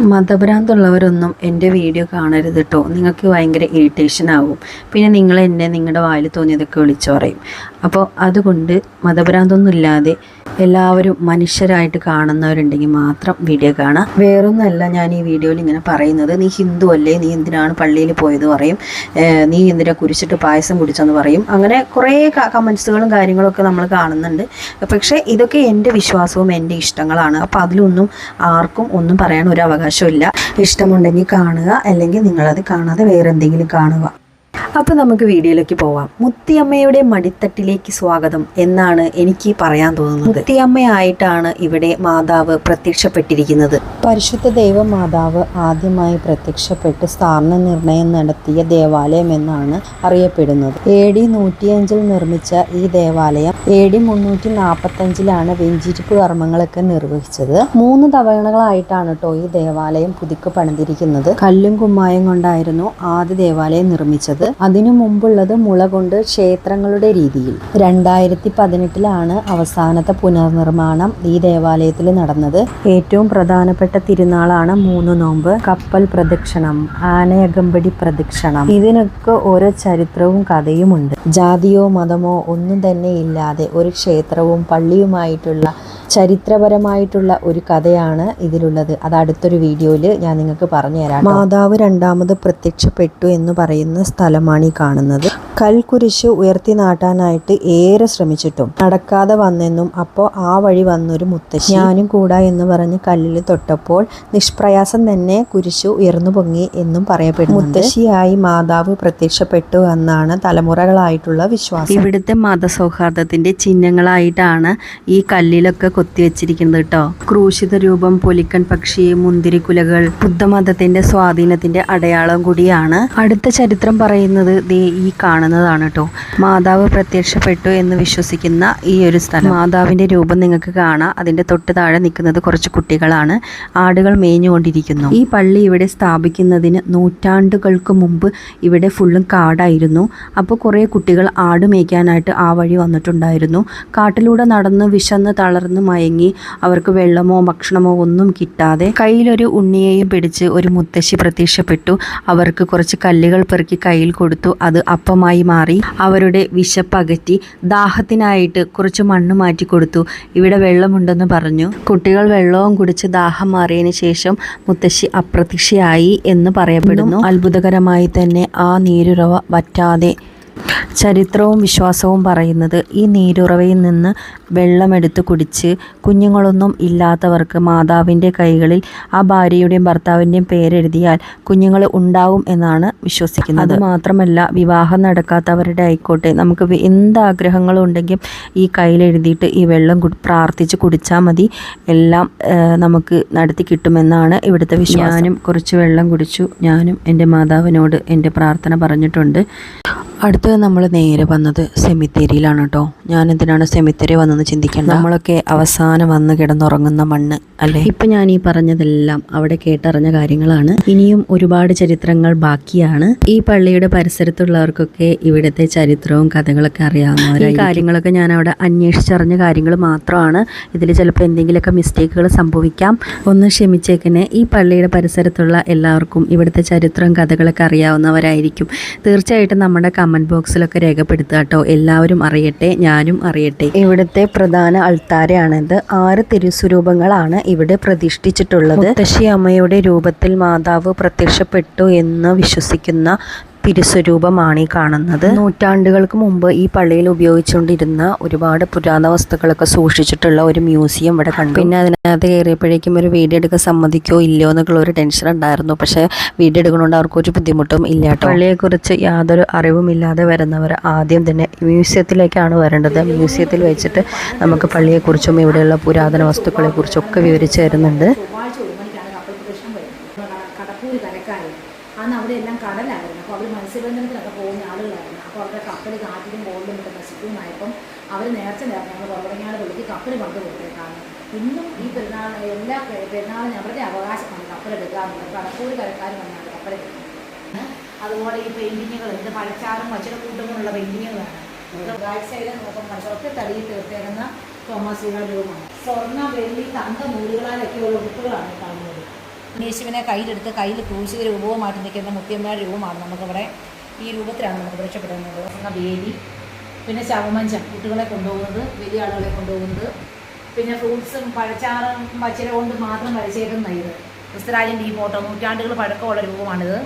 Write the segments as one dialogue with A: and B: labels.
A: മതഭ്രാന്തുള്ളവരൊന്നും എന്റെ വീഡിയോ കാണരുത് കേട്ടോ നിങ്ങൾക്ക് ഭയങ്കര ഇറിറ്റേഷൻ ആവും. പിന്നെ നിങ്ങൾ എന്നെ നിങ്ങളുടെ വായിൽ തോന്നിയതൊക്കെ വിളിച്ചു പറയും. അപ്പോൾ അതുകൊണ്ട് മതഭ്രാന്തൊന്നും ഇല്ലാതെ എല്ലാവരും മനുഷ്യരായിട്ട് കാണുന്നവരുണ്ടെങ്കിൽ മാത്രം വീഡിയോ കാണാം വേറൊന്നല്ല ഞാൻ ഈ വീഡിയോയിൽ ഇങ്ങനെ പറയുന്നത് നീ ഹിന്ദു അല്ലേ? നീ എന്തിനാണ് പള്ളിയിൽ പോയത് പറയും. നീ എന്തിനാ കുരിശിട്ട് പായസം കുടിച്ചെന്ന് പറയും. അങ്ങനെ കുറേ കമൻസുകളും കാര്യങ്ങളൊക്കെ നമ്മൾ കാണുന്നുണ്ട്. പക്ഷേ ഇതൊക്കെ എന്റെ വിശ്വാസവും എന്റെ ഇഷ്ടങ്ങളാണ്. അപ്പോൾ അതിലൊന്നും ആർക്കും ഒന്നും പറയാൻ ഒരു അവകാശമില്ല ഇഷ്ടമുണ്ടെങ്കിൽ കാണുക അല്ലെങ്കിൽ നിങ്ങളത് കാണാതെ വേറെ എന്തെങ്കിലും കാണുക. അപ്പോൾ നമുക്ക് വീഡിയോയിലേക്ക് പോവാം. മുത്തിയമ്മയുടെ മടിത്തട്ടിലേക്ക് സ്വാഗതം എന്നാണ് എനിക്ക് പറയാൻ തോന്നുന്നത്. മുത്തിയമ്മയായിട്ടാണ് ഇവിടെ മാതാവ് പ്രത്യക്ഷപ്പെട്ടിരിക്കുന്നത്. പരിശുദ്ധ ദൈവ മാതാവ് ആദ്യമായി പ്രത്യക്ഷപ്പെട്ട് സ്ഥാന നിർണയം നടത്തിയ ദേവാലയം എന്നാണ് അറിയപ്പെടുന്നത്. എ ഡി നൂറ്റിയഞ്ചിൽ നിർമ്മിച്ച ഈ ദേവാലയം എ ഡി മുന്നൂറ്റി നാൽപ്പത്തഞ്ചിലാണ് വെഞ്ചിരിപ്പ് കർമ്മങ്ങളൊക്കെ നിർവഹിച്ചത്. മൂന്ന് തവണകളായിട്ടാണ് കേട്ടോ ഈ ദേവാലയം പുതുക്കി പണിതിരിക്കുന്നത് കല്ലും കുമ്മായം കൊണ്ടായിരുന്നു ആദ്യ ദേവാലയം നിർമ്മിച്ചത്. അതിനു മുമ്പുള്ളത് മുള കൊണ്ട് ക്ഷേത്രങ്ങളുടെ രീതിയിൽ. രണ്ടായിരത്തി പതിനെട്ടിലാണ് അവസാനത്തെ പുനർനിർമ്മാണം ഈ ദേവാലയത്തിൽ നടന്നത്. ഏറ്റവും പ്രധാനപ്പെട്ട തിരുനാളാണ് മൂന്ന് നോമ്പ് കപ്പൽ പ്രദക്ഷിണം ആനയകമ്പടി പ്രദക്ഷിണം. ഇതിനൊക്കെ ഓരോ ചരിത്രവും കഥയുമുണ്ട്. ജാതിയോ മതമോ ഒന്നും തന്നെ ഇല്ലാതെ ഒരു ക്ഷേത്രവും പള്ളിയുമായിട്ടുള്ള ചരിത്രപരമായിട്ടുള്ള ഒരു കഥയാണ് ഇതിലുള്ളത്. അത് അടുത്തൊരു വീഡിയോയിൽ ഞാൻ നിങ്ങൾക്ക് പറഞ്ഞു തരാം മാതാവ് രണ്ടാമത് പ്രത്യക്ഷപ്പെട്ടു എന്ന് പറയുന്ന സ്ഥലമാണ് ഈ കാണുന്നത്. കൽക്കുരിശ് ഉയർത്തി നാട്ടാനായിട്ട് ഏറെ ശ്രമിച്ചിട്ടും നടക്കാതെ വന്നെന്നും അപ്പോൾ ആ വഴി വന്നൊരു മുത്തശ്ശി. ഞാനും കൂടാ എന്ന് പറഞ്ഞ് കല്ലിൽ തൊട്ടപ്പോൾ നിഷ്പ്രയാസം തന്നെ കുരിശ് ഉയർന്നു പൊങ്ങി എന്നും പറയപ്പെടുന്നു മുത്തശ്ശിയായി മാതാവ് പ്രത്യക്ഷപ്പെട്ടു എന്നാണ് തലമുറകളായിട്ടുള്ള വിശ്വാസം. ഇവിടുത്തെ മതസൗഹാർദ്ദത്തിന്റെ ചിഹ്നങ്ങളായിട്ടാണ് ഈ കല്ലിലൊക്കെ കൊത്തിവെച്ചിരിക്കുന്നത് കേട്ടോ ക്രൂശിത രൂപം പൊലിക്കൻ പക്ഷി മുന്തിരിക്കുലകൾ ബുദ്ധമതത്തിന്റെ സ്വാധീനത്തിന്റെ അടയാളം കൂടിയാണ് അടുത്ത ചരിത്രം പറയുന്നത് ദേ ഈ കാണുന്നതാണ് കേട്ടോ മാതാവ് പ്രത്യക്ഷപ്പെട്ടു എന്ന് വിശ്വസിക്കുന്ന ഈ ഒരു സ്ഥലം. മാതാവിന്റെ രൂപം നിങ്ങൾക്ക് കാണാം. അതിന്റെ തൊട്ട് താഴെ നിൽക്കുന്നത് കുറച്ച് കുട്ടികളാണ്. ആടുകൾ മേഞ്ഞുകൊണ്ടിരിക്കുന്നു. ഈ പള്ളി ഇവിടെ സ്ഥാപിക്കുന്നതിന് നൂറ്റാണ്ടുകൾക്ക് മുമ്പ് ഇവിടെ ഫുള്ളും കാടായിരുന്നു. അപ്പോൾ കുറേ കുട്ടികൾ ആട് മേയ്ക്കാനായിട്ട് ആ വഴി വന്നിട്ടുണ്ടായിരുന്നു. കാട്ടിലൂടെ നടന്ന് വിശന്ന് തളർന്ന് മയങ്ങി അവർക്ക് വെള്ളമോ ഭക്ഷണമോ ഒന്നും കിട്ടാതെ കയ്യിലൊരു ഉണ്ണിയെയും പിടിച്ച് ഒരു മുത്തശ്ശി പ്രത്യക്ഷപ്പെട്ടു. അവർക്ക് കുറച്ച് കല്ലുകൾ പെറുക്കി കയ്യിൽ കൊടുത്തു. അത് അപ്പമായി മാറി. അവരുടെ വിശപ്പകറ്റി ദാഹത്തിനായിട്ട് കുറച്ച് മണ്ണ് മാറ്റി കൊടുത്തു. ഇവിടെ വെള്ളമുണ്ടെന്ന് പറഞ്ഞു. കുട്ടികൾ വെള്ളവും കുടിച്ച് ദാഹം മാറിയതിന് ശേഷം മുത്തശ്ശി അപ്രത്യക്ഷയായി എന്ന് പറയപ്പെടുന്നു. അത്ഭുതകരമായി തന്നെ ആ നീരുറവ വറ്റാതെ ചരിത്രവും വിശ്വാസവും പറയുന്നത് ഈ നീരുറവയിൽ നിന്ന് വെള്ളമെടുത്ത് കുടിച്ച് കുഞ്ഞുങ്ങളൊന്നും ഇല്ലാത്തവർക്ക് മാതാവിന്റെ കൈകളിൽ ആ ഭാര്യയുടെയും ഭർത്താവിന്റെയും പേരെഴുതിയാൽ കുഞ്ഞുങ്ങൾ ഉണ്ടാവും എന്നാണ് വിശ്വസിക്കുന്നത്. അത് മാത്രമല്ല വിവാഹം നടക്കാത്തവരുടെ ആയിക്കോട്ടെ നമുക്ക് എന്ത് ആഗ്രഹങ്ങളും ഈ കയ്യിലെഴുതിയിട്ട് ഈ വെള്ളം പ്രാർത്ഥിച്ച് കുടിച്ചാൽ മതി. എല്ലാം നമുക്ക് നടത്തി കിട്ടുമെന്നാണ് ഇവിടുത്തെ വിശ്വാസം. ഞാനും കുറച്ച് വെള്ളം കുടിച്ചു. ഞാനും എന്റെ മാതാവിനോട് എന്റെ പ്രാർത്ഥന പറഞ്ഞിട്ടുണ്ട്. അടുത്തത് നമ്മൾ നേരെ വന്നത് സെമിത്തേരിയിലാണ് കേട്ടോ. ഞാൻ എന്തിനാണ് സെമിത്തേരി വന്നെന്ന് ചിന്തിക്കേണ്ട. നമ്മളൊക്കെ അവസാനം വന്ന് കിടന്നുറങ്ങുന്ന മണ്ണ് അല്ലേ? ഇപ്പം ഞാൻ ഈ പറഞ്ഞതെല്ലാം അവിടെ കേട്ടറിഞ്ഞ കാര്യങ്ങളാണ്. ഇനിയും ഒരുപാട് ചരിത്രങ്ങൾ ബാക്കിയാണ്. ഈ പള്ളിയുടെ പരിസരത്തുള്ളവർക്കൊക്കെ ഇവിടുത്തെ ചരിത്രവും കഥകളൊക്കെ അറിയാവുന്നവരായി കാര്യങ്ങളൊക്കെ ഞാൻ അവിടെ അന്വേഷിച്ചറിഞ്ഞ കാര്യങ്ങൾ മാത്രമാണ്. ഇതിൽ ചിലപ്പോൾ എന്തെങ്കിലുമൊക്കെ മിസ്റ്റേക്കുകൾ സംഭവിക്കാം. ഒന്ന് ക്ഷമിച്ചേക്കനെ ഈ പള്ളിയുടെ പരിസരത്തുള്ള എല്ലാവർക്കും ഇവിടുത്തെ ചരിത്രവും കഥകളൊക്കെ അറിയാവുന്നവരായിരിക്കും. തീർച്ചയായിട്ടും നമ്മുടെ കമന്റ് ബോക്സിലൊക്കെ രേഖപ്പെടുത്തുക കേട്ടോ. എല്ലാവരും അറിയട്ടെ ഞാനും അറിയട്ടെ. ഇവിടുത്തെ പ്രധാന അൾത്താരയാണിത്. ആറ് തിരുസ്വരൂപങ്ങളാണ് ഇവിടെ പ്രതിഷ്ഠിച്ചിട്ടുള്ളത്. മുത്തശ്ശി അമ്മയുടെ രൂപത്തിൽ മാതാവ് പ്രത്യക്ഷപ്പെട്ടു എന്ന് വിശ്വസിക്കുന്ന തിരുസ്വരൂപമാണ് ഈ കാണുന്നത്. നൂറ്റാണ്ടുകൾക്ക് മുമ്പ് ഈ പള്ളിയിൽ ഉപയോഗിച്ചുകൊണ്ടിരുന്ന ഒരുപാട് പുരാതന വസ്തുക്കളൊക്കെ സൂക്ഷിച്ചിട്ടുള്ള ഒരു മ്യൂസിയം ഇവിടെ കണ്ടു. പിന്നെ അതിനകത്ത് കയറിയപ്പോഴേക്കും ഒരു വീഡിയോ എടുക്കാൻ സമ്മതിക്കോ ഇല്ലയോ എന്നൊക്കെയുള്ള ഒരു ടെൻഷൻ ഉണ്ടായിരുന്നു. പക്ഷേ വീഡിയോ എടുക്കണോണ്ട് അവർക്ക് ഒരു ബുദ്ധിമുട്ടും ഇല്ല പള്ളിയെക്കുറിച്ച് യാതൊരു അറിവുമില്ലാതെ വരുന്നവർ ആദ്യം തന്നെ മ്യൂസിയത്തിലേക്കാണ് വരേണ്ടത്. മ്യൂസിയത്തിൽ വെച്ചിട്ട് നമുക്ക് പള്ളിയെക്കുറിച്ചും ഇവിടെയുള്ള പുരാതന വസ്തുക്കളെക്കുറിച്ചും ഒക്കെ വിവരിച്ചു തരുന്നുണ്ട്.
B: അന്ന് അവിടെ എല്ലാം കടലായിരുന്നു അപ്പോൾ അവർ മത്സ്യബന്ധനത്തിനൊക്കെ പോകുന്ന അവരുടെ കപ്പൽ കാറ്റിലും ബോളിലും ഇട്ട് നശിക്കുന്നതായപ്പം അവർ നേർച്ച നേർന്നു ഞങ്ങൾ പുറത്തിറങ്ങിയാൽ പുള്ളിക്ക് കപ്പൽ പണ്ട് കൊടുത്തേക്കാണ്. ഇന്നും ഈ പെരുന്നാൾ എല്ലാ പെരുന്നാളും അവരുടെ അവകാശമാണ് കപ്പലെടുക്കാറുണ്ട് കടക്കൂര് കരക്കാർ വന്നാണ് കപ്പലെടുക്കുന്നത് അതുപോലെ ഈ പെയിന്റിങ്ങുകൾ ഇത് പഴച്ചാറും പച്ചിടക്കൂട്ടുമുള്ള പെയിന്റിങ്ങുകളാണ് കാഴ്ചയിൽ നോക്കുമ്പോൾ ഒക്കെ തടിയിൽ തീർത്തേക്കുന്ന തോമസ് രൂപമാണ്. സ്വർണ വെള്ളി തങ്ക നൂലുകളാലൊക്കെയുള്ള ഉടുപ്പുകളാണ് കാണുന്നത്. യേശുവിനെ കയ്യിലെടുത്ത് കയ്യിൽ ക്രൂശിത രൂപവുമായിട്ട് നിൽക്കുന്ന മുത്തിയമ്മയുടെ രൂപമാണ് നമുക്കിവിടെ ഈ രൂപത്തിലാണ് നമുക്ക് രക്ഷപ്പെടുന്നത്. വേലി പിന്നെ ശവമഞ്ചം കുട്ടികളെ കൊണ്ടുപോകുന്നത് വലിയ ആളുകളെ കൊണ്ടുപോകുന്നത്. പിന്നെ ഫ്രൂട്ട്സും പഴച്ചാറും പച്ചില കൊണ്ട് മാത്രം വരച്ചേക്കുന്ന ഇത്. ക്രിസ്തരാജന്റെ ഈ ഫോട്ടോ നൂറ്റാണ്ടുകൾ പഴക്കമുള്ള രൂപമാണിത്.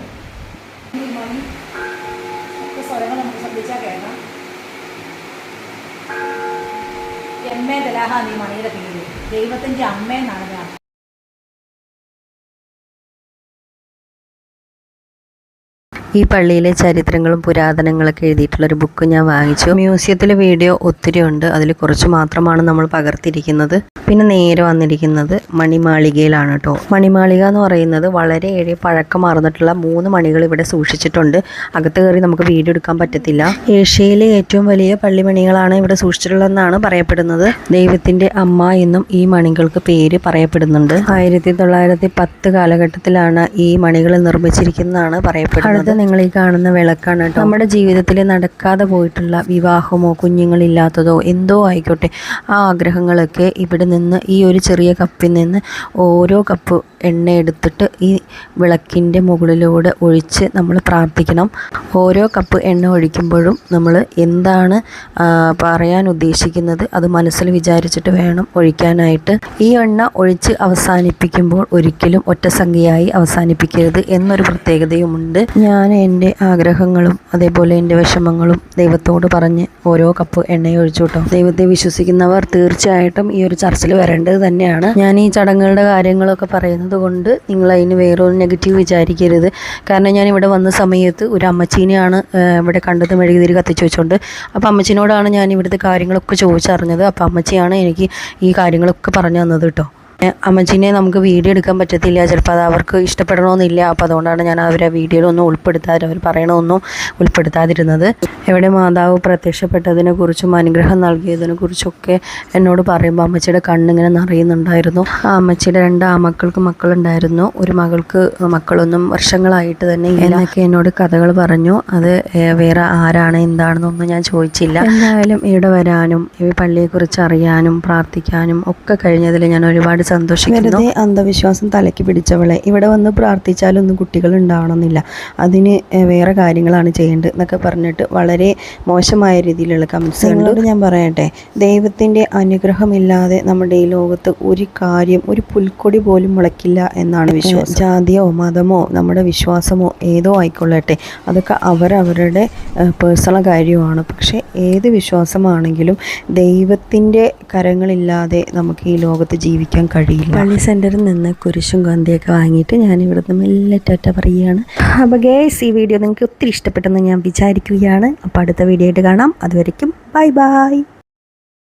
B: സ്വരങ്ങൾ നമുക്ക് ശ്രദ്ധിച്ചാൽ കേൾക്കാം. എ ദലാഹ നീ മണിയുടെ പേര്. ദൈവത്തിന്റെ അമ്മ എന്നാണ് ഞാൻ.
A: ഈ പള്ളിയിലെ ചരിത്രങ്ങളും പുരാതനങ്ങളൊക്കെ എഴുതിയിട്ടുള്ളൊരു ബുക്ക് ഞാൻ വാങ്ങിച്ചു. മ്യൂസിയത്തിലെ വീഡിയോ ഒത്തിരി ഉണ്ട്. അതിൽ കുറച്ച് മാത്രമാണ് നമ്മൾ പകർത്തിയിരിക്കുന്നത് പിന്നെ നേരെ വന്നിരിക്കുന്നത് മണിമാളികയിലാണ് കേട്ടോ മണിമാളിക എന്ന് പറയുന്നത് വളരെ ഏഴ് പഴക്കമാർന്നിട്ടുള്ള മൂന്ന് മണികൾ ഇവിടെ സൂക്ഷിച്ചിട്ടുണ്ട്. അകത്ത് കയറി നമുക്ക് വീഡിയോ എടുക്കാൻ പറ്റത്തില്ല. ഏഷ്യയിലെ ഏറ്റവും വലിയ പള്ളിമണികളാണ് ഇവിടെ സൂക്ഷിച്ചിട്ടുള്ളതെന്നാണ് പറയപ്പെടുന്നത്. ദൈവത്തിന്റെ അമ്മ എന്നും ഈ മണികൾക്ക് പേര് പറയപ്പെടുന്നുണ്ട്. ആയിരത്തി തൊള്ളായിരത്തി പത്ത് കാലഘട്ടത്തിലാണ് ഈ മണികൾ നിർമ്മിച്ചിരിക്കുന്നതാണ് പറയപ്പെടുന്നത്. നിങ്ങൾ ഈ കാണുന്ന വിളക്കാണ് കേട്ടോ. നമ്മുടെ ജീവിതത്തിൽ നടക്കാതെ പോയിട്ടുള്ള വിവാഹമോ കുഞ്ഞുങ്ങളില്ലാത്തതോ എന്തോ ആയിക്കോട്ടെ ആ ആഗ്രഹങ്ങളൊക്കെ ഇവിടെ നിന്ന് ഈ ഒരു ചെറിയ കപ്പിൽ നിന്ന് ഓരോ കപ്പ് എണ്ണ എടുത്തിട്ട് ഈ വിളക്കിന്റെ മുകളിലൂടെ ഒഴിച്ച് നമ്മൾ പ്രാർത്ഥിക്കണം. ഓരോ കപ്പ് എണ്ണ ഒഴിക്കുമ്പോഴും നമ്മൾ എന്താണ് പറയാൻ ഉദ്ദേശിക്കുന്നത് അത് മനസ്സിൽ വിചാരിച്ചിട്ട് വേണം ഒഴിക്കാനായിട്ട്. ഈ എണ്ണ ഒഴിച്ച് അവസാനിപ്പിക്കുമ്പോൾ ഒരിക്കലും ഒറ്റസംഖ്യയായി അവസാനിപ്പിക്കരുത് എന്നൊരു പ്രത്യേകതയുമുണ്ട്. ഞാൻ എന്റെ ആഗ്രഹങ്ങളും അതേപോലെ എന്റെ വിഷമങ്ങളും ദൈവത്തോട് പറഞ്ഞ് ഓരോ കപ്പ് എണ്ണ ഒഴിച്ചു കേട്ടോ. ദൈവത്തെ വിശ്വസിക്കുന്നവർ തീർച്ചയായിട്ടും ഈ ഒരു ചർച്ചിൽ വരേണ്ടത് തന്നെയാണ്. ഞാൻ ഈ ചടങ്ങുകളുടെ കാര്യങ്ങളൊക്കെ പറയുന്നത് കൊണ്ട് നിങ്ങൾ അതിന് വേറൊരു നെഗറ്റീവ് വിചാരിക്കരുത്. കാരണം ഞാൻ ഇവിടെ വന്ന സമയത്ത് ഒരു അമ്മച്ചീനെയാണ് ഇവിടെ കണ്ടത് മെഴുകുതിരി കത്തിച്ച് വെച്ചുകൊണ്ട് അപ്പോൾ അമ്മച്ചീനോടാണ് ഞാൻ ഇവിടുത്തെ കാര്യങ്ങളൊക്കെ ചോദിച്ചറിഞ്ഞത്. അപ്പോൾ അമ്മച്ചിയാണ് എനിക്ക് ഈ കാര്യങ്ങളൊക്കെ പറഞ്ഞു തന്നത് കേട്ടോ. അമ്മച്ചീനെ നമുക്ക് വീഡിയോ എടുക്കാൻ പറ്റത്തില്ല. ചിലപ്പോൾ അത് അവർക്ക് ഇഷ്ടപ്പെടണമെന്നില്ല അപ്പോൾ അതുകൊണ്ടാണ് ഞാൻ അവരെ വീഡിയോയിലൊന്നും ഉൾപ്പെടുത്താതെ അവർ പറയണമൊന്നും ഉൾപ്പെടുത്താതിരുന്നത്. എവിടെ മാതാവ് പ്രത്യക്ഷപ്പെട്ടതിനെ കുറിച്ചും അനുഗ്രഹം നൽകിയതിനെ കുറിച്ചൊക്കെ എന്നോട് പറയുമ്പോൾ അമ്മച്ചിയുടെ കണ്ണിങ്ങനെ നിറയുന്നുണ്ടായിരുന്നു. ആ അമ്മച്ചിയുടെ രണ്ട് ആ മക്കൾക്ക് മക്കളുണ്ടായിരുന്നു. ഒരു മകൾക്ക് മക്കളൊന്നും വർഷങ്ങളായിട്ട് തന്നെ ഇങ്ങനെയൊക്കെ എന്നോട് കഥകൾ പറഞ്ഞു. അത് വേറെ ആരാണ് എന്താണെന്നൊന്നും ഞാൻ ചോദിച്ചില്ല. എന്തായാലും ഇവിടെ വരാനും ഈ പള്ളിയെക്കുറിച്ച് അറിയാനും പ്രാർത്ഥിക്കാനും ഒക്കെ കഴിഞ്ഞതിൽ ഞാൻ ഒരുപാട് സന്തോഷിക്കുന്നു. വെറുതെ അന്ധവിശ്വാസം തലയ്ക്ക് പിടിച്ചവളെ. ഇവിടെ വന്ന് പ്രാർത്ഥിച്ചാലൊന്നും കുട്ടികൾ ഉണ്ടാവണമെന്നില്ല. അതിന് വേറെ കാര്യങ്ങളാണ് ചെയ്യേണ്ടത് എന്നൊക്കെ പറഞ്ഞിട്ട് വളരെ മോശമായ രീതിയിലുള്ള കമൻസ് കണ്ടു. ഞാൻ പറയട്ടെ ദൈവത്തിന്റെ അനുഗ്രഹമില്ലാതെ നമ്മുടെ ഈ ലോകത്ത് ഒരു കാര്യം ഒരു പുൽക്കൊടി പോലും മുളയ്ക്കില്ല എന്നാണ് വിശ്വാസം. ജാതിയോ മതമോ നമ്മുടെ വിശ്വാസമോ ഏതോ ആയിക്കൊള്ളട്ടെ. അതൊക്കെ അവരവരുടെ പേഴ്സണൽ കാര്യമാണ്. പക്ഷേ ഏത് വിശ്വാസമാണെങ്കിലും ദൈവത്തിന്റെ കരങ്ങളില്ലാതെ നമുക്ക് ഈ ലോകത്ത് ജീവിക്കാൻ കഴിയില്ല പള്ളി സെന്ററിൽ നിന്ന് കുരിശും ഗന്ധിയൊക്കെ വാങ്ങിയിട്ട് ഞാൻ ഇവിടുന്ന് മെല്ലെ ടാറ്റ പറയുകയാണ്. അപ്പോൾ ഗേസ് ഈ വീഡിയോ നിങ്ങൾക്ക് ഒത്തിരി ഇഷ്ടപ്പെട്ടെന്ന് ഞാൻ വിചാരിക്കുകയാണ്. അപ്പോൾ അടുത്ത വീഡിയോ ആയിട്ട് കാണാം. അതുവരയ്ക്കും ബൈ ബൈ